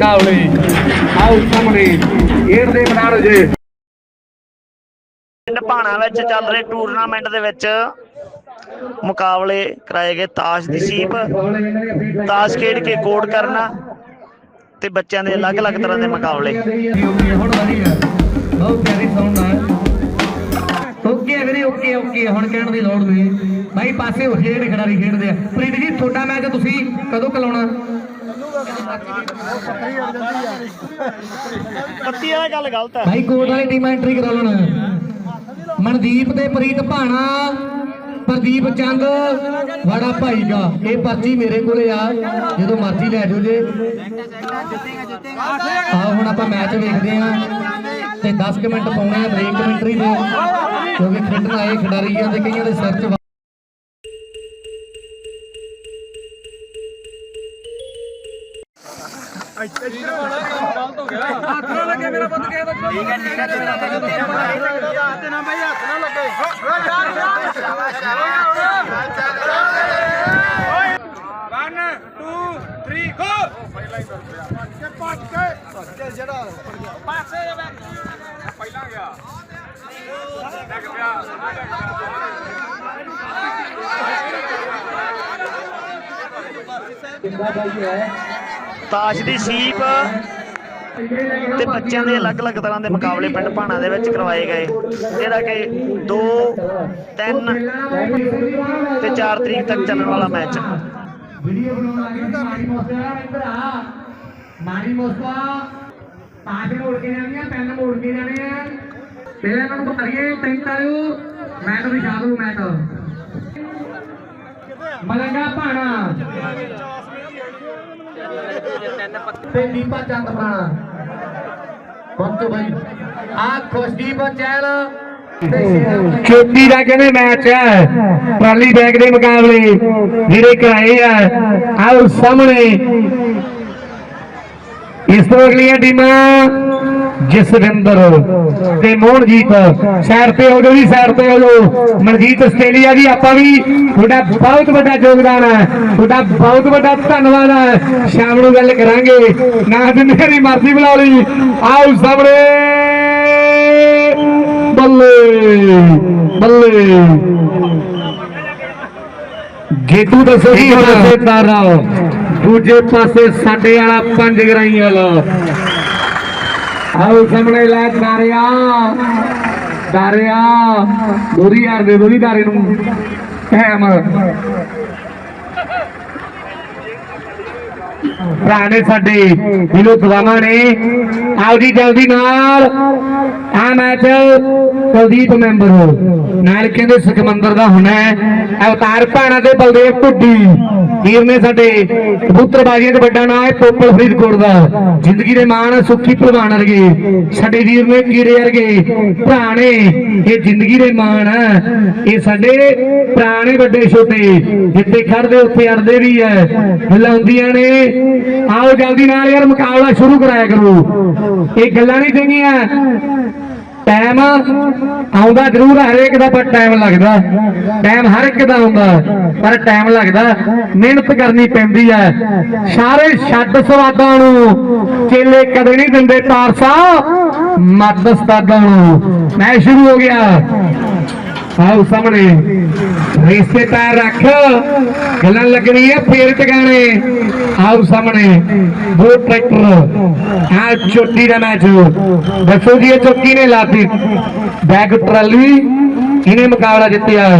ਮੁਕਾਬਲੇ ਆਓ ਸਾਹਮਣੇ ਖੇਡ ਦੇ ਮੈਦਾਨ ਜੇ। ਪਿੰਡ ਭਾਣਾ ਵਿੱਚ ਚੱਲ ਰਹੇ ਟੂਰਨਾਮੈਂਟ ਦੇ ਵਿੱਚ ਮੁਕਾਬਲੇ ਕਰਾਏ ਗਏ ਤਾਸ਼ ਦੀ ਸੀਪ ਤਾਸ਼ ਖੇਡ ਕੇ ਕੋਡ ਕਰਨਾ ਤੇ ਬੱਚਿਆਂ ਦੇ ਅਲੱਗ-ਅਲੱਗ ਤਰ੍ਹਾਂ ਦੇ ਮੁਕਾਬਲੇ। ਹੁਣ ਵਧੀਆ ਬਹੁਤ ਪਿਆਰੀ ਸਾਊਂਡ ਆ ਓਕੇ ਵੀਰੇ ਓਕੇ ਓਕੇ ਹੁਣ ਕਹਿਣ ਦੀ ਲੋੜ ਨਹੀਂ। ਭਾਈ ਪਾਸੇ ਹੋ ਖੇਡ ਖਿਡਾਰੀ ਖੇਡਦੇ ਆ। ਪ੍ਰੀਤ ਜੀ ਤੁਹਾਡਾ ਮੈਚ ਤੁਸੀਂ ਕਦੋਂ ਕਲਾਉਣਾ? ਕੱਤੀ ਵਾਲਾ ਗੱਲ ਗਲਤ ਹੈ। ਭਾਈ ਕੋਟ ਵਾਲੀ ਟੀਮ ਐਂਟਰੀ ਕਰਾ ਲੈਣਾ। ਮਨਦੀਪ ਤੇ ਪ੍ਰੀਤ ਭਾਣਾ, ਪ੍ਰਦੀਪ ਚੰਦ, ਵਾੜਾ ਭਾਈ ਦਾ। ਇਹ ਪਰਚੀ ਮੇਰੇ ਕੋਲੇ ਆ, ਜਦੋਂ ਮਰਜ਼ੀ ਲੈ ਜਾਓ ਜੇ। ਆਹ ਹੁਣ ਆਪਾਂ ਮੈਚ ਵੇਖਦੇ ਆ ਤੇ 10 ਕੁ ਮਿੰਟ ਪਾਉਣੇ ਆ ਬ੍ਰੇਕ ਕਮੈਂਟਰੀ ਦੇ ਕਿਉਂਕਿ ਖੇਡਣ ਆਏ ਖਿਡਾਰੀ ਆ ਤੇ ਕਈਆਂ ਦੇ ਸਿਰ 'ਚ ਹੱਥ ਨਾ ਲੱਗੇ ਮੇਰਾ ਪੁੱਤ ਕਿਸੇ ਦਾ ਠੀਕ ਹੈ ਠੀਕ ਹੈ ਤੇਰਾ ਤਾਂ ਤੇਰਾ ਪਤਾ ਹੱਥ ਨਾ ਬਈ ਹੱਥ ਨਾ ਲੱਗੇ ਓ ਯਾਰ ਯਾਰ ਸ਼ਾਬਾਸ਼ ਸ਼ਾਬਾਸ਼ ਚੱਲ ਚੱਲ 1 2 3 ਗੋ ਕੇ ਪੱਟ ਕੇ ਸੱਜੇ ਜਿਹੜਾ ਪਾਸੇ ਦੇ ਬੈਠ ਪਹਿਲਾਂ ਗਿਆ ਲੱਗ ਪਿਆ ਕਿੰਨਾ ਬਾਈ ਹੈ ਤਾਸ਼ ਦੀ ਸੀਪ ਤੇ ਬੱਚਿਆਂ ਦੇ ਅਲੱਗ-ਅਲੱਗ ਤਰ੍ਹਾਂ ਦੇ ਮੁਕਾਬਲੇ ਪਿੰਡ ਭਾਣਾ ਦੇ ਵਿੱਚ ਕਰਵਾਏ ਗਏ। ਜਿਹੜਾ ਕਿ 2 3 ਤੇ 4 ਤਰੀਕ ਤੱਕ ਚੱਲਣ ਵਾਲਾ ਮੈਚ। ਵੀਡੀਓ ਬਣਾਉਣ ਲੱਗੇ ਮਾਰੀ ਮੋਸਤਾ ਇੱਧਰ ਆ ਮਾਰੀ ਮੋਸਤਾ ਪਾਸ ਮੋੜ ਕੇ ਜਾਣੀ ਆ ਪੈਨ ਮੋੜ ਕੇ ਜਾਣੇ ਆ। ਪਹਿਲਾਂ ਇਹਨਾਂ ਨੂੰ ਕਰੀਏ ਤਿੰਨ ਤਾਲਿਓ ਮੈਟ ਵਿਛਾ ਦਿਓ ਮੈਟ ਮਲੰਗਾ ਭਾਣਾ। ਤੇ ਦੀਪਾ ਚੰਦ ਭਾਣਾ ਪਹੁੰਚੋ ਬਾਈ। ਆ ਖੁਸ਼ਦੀਪ ਚੈਲ ਚੋਟੀ ਦਾ ਕਹਿੰਦੇ ਮੈਚ ਹੈ ਟਰਾਲੀ ਬੈਗ ਦੇ ਮੁਕਾਬਲੇ ਜਿਹੜੇ ਕਰਾਏ ਆ। ਆਓ ਸਾਹਮਣੇ ਇਸ ਤੋਂ ਅਗਲੀਆਂ ਟੀਮਾਂ ਜਸਵਿੰਦਰ ਤੇ ਮੋਹਨਜੀਤ ਸਾਈਡ ਤੇ ਹੋ ਜਾਓ ਜੀ ਸਾਈਡ ਤੇ ਹੋ ਜਾਓ ਮਨਜੀਤ ਆਸਟ੍ਰੇਲੀਆ ਜੀ ਆਪਾਂ ਵੀ ਤੁਹਾਡਾ ਬਹੁਤ ਵੱਡਾ ਯੋਗਦਾਨ ਹੈ ਤੁਹਾਡਾ ਬਹੁਤ ਵੱਡਾ ਧੰਨਵਾਦ ਹੈ। ਸ਼ਾਮ ਨੂੰ ਗੱਲ ਕਰਾਂਗੇ। ਨਾ ਜਿੰਨੇ ਦੀ ਮਰਜ਼ੀ ਬੁਲਾ ਲਈ। ਆਓ ਸਾਹਮਣੇ। ਬੱਲੇ ਬੱਲੇ। ਗੇਟੂ ਤਾਂ ਸਹੀ ਪਾਸੇ ਤਾਰਾ। ਦੂਜੇ ਪਾਸੇ ਸਾਡੇ ਵਾਲਾ ਪੰਜ ਗਰਾਈ ਵਾਲਾ। ਆਓ ਸਾਹਮਣੇ ਲੈ ਦਾਰਿਆ ਦਾਰਿਆ ਦੋਰੀ ਯਾਰ ਦੇ ਦੋਰੀ ਦਾਰੇ ਨੂੰ। ਟਾਈਮ। ਭਰਾ ਨੇ ਸਾਡੇ ਜਿਹਨੂੰ ਦੁਆਵਾਂ ਨੇ। ਆਓ ਜਲਦੀ ਨਾਲ ਆ ਮੈਚ ਕੁਲਦੀਪ ਮੈਂਬਰ ਨਾਲ ਕਹਿੰਦੇ ਸਿਕੰਦਰ ਦਾ ਹੋਣਾ ਅਵਤਾਰ ਭਾਣਾ ਤੇ ਬਲਦੇਵ ਢੁੱਡੀ। ਵੀਰ ਨੇ ਸਾਡੇ ਕਬੂਤਰਬਾਜ਼ੀਆਂ 'ਚ ਵੱਡਾ ਨਾਂ ਹੈ ਪੋਪਲ ਫਰੀਦਕੋਟ ਦਾ। ਜ਼ਿੰਦਗੀ ਦੇ ਮਾਣ ਸੁੱਖੀ ਭਲਵਾਨ ਵਰਗੇ। ਸਾਡੇ ਵੀਰ ਨੇ ਕੀੜੇ ਵਰਗੇ। ਭਰਾ ਨੇ ਇਹ ਜ਼ਿੰਦਗੀ ਦੇ ਮਾਣ ਇਹ ਸਾਡੇ ਭਰਾ ਨੇ ਵੱਡੇ ਛੋਟੇ। ਜਿੱਥੇ ਖੜਦੇ, ਉੱਥੇ ਅੜਦੇ ਵੀ ਐ ਗੱਲਾਂ ਹੁੰਦੀਆਂ ਨੇ। ਆਓ ਜਲਦੀ ਨਾਲ ਯਾਰ ਮੁਕਾਬਲਾ ਸ਼ੁਰੂ ਕਰਾਇਆ ਕਰੋ। ਇਹ ਗੱਲਾਂ ਨਹੀਂ ਚੰਗੀਆਂ। ਟਾਈਮ ਆਉਂਦਾ ਜ਼ਰੂਰ, ਹਰੇਕ ਦਾ ਪਰ ਟਾਈਮ ਲੱਗਦਾ। ਟਾਈਮ ਹਰ ਇੱਕ ਦਾ ਆਉਂਦਾ ਪਰ ਟਾਈਮ ਲੱਗਦਾ। ਮਿਹਨਤ ਕਰਨੀ ਪੈਂਦੀ ਹੈ। ਸਾਰੇ ਛੱਡ ਸਵਾਦਾਂ ਨੂੰ। ਚੇਲੇ ਕਦੇ ਨਹੀਂ ਦਿੰਦੇ ਪਾਰਸਾ। ਮੱਦ ਉਸਤਾਦਾਂ ਨੂੰ। ਮੈਂ ਸ਼ੁਰੂ ਹੋ ਗਿਆ। ਆਓ ਸਾਹਮਣੇ। ਰਿਸ਼ਤੇ ਰੱਖ। ਗੱਲਾਂ ਲੱਗਣੀਆਂ ਫੇਰ ਟਿਕਾਣੇ। ਆਓ ਸਾਹਮਣੇ। ਦੋ ਟਰੈਕਟਰ। ਆ ਚੋਟੀ ਦਾ ਮੈਚ। ਦੱਸੋ ਜੀ, ਇਹ ਚੌਕੀ ਨੇ ਲਾਤੀ। Bag trolley. ਇਹਨੇ ਮੁਕਾਬਲਾ ਜਿੱਤਿਆ।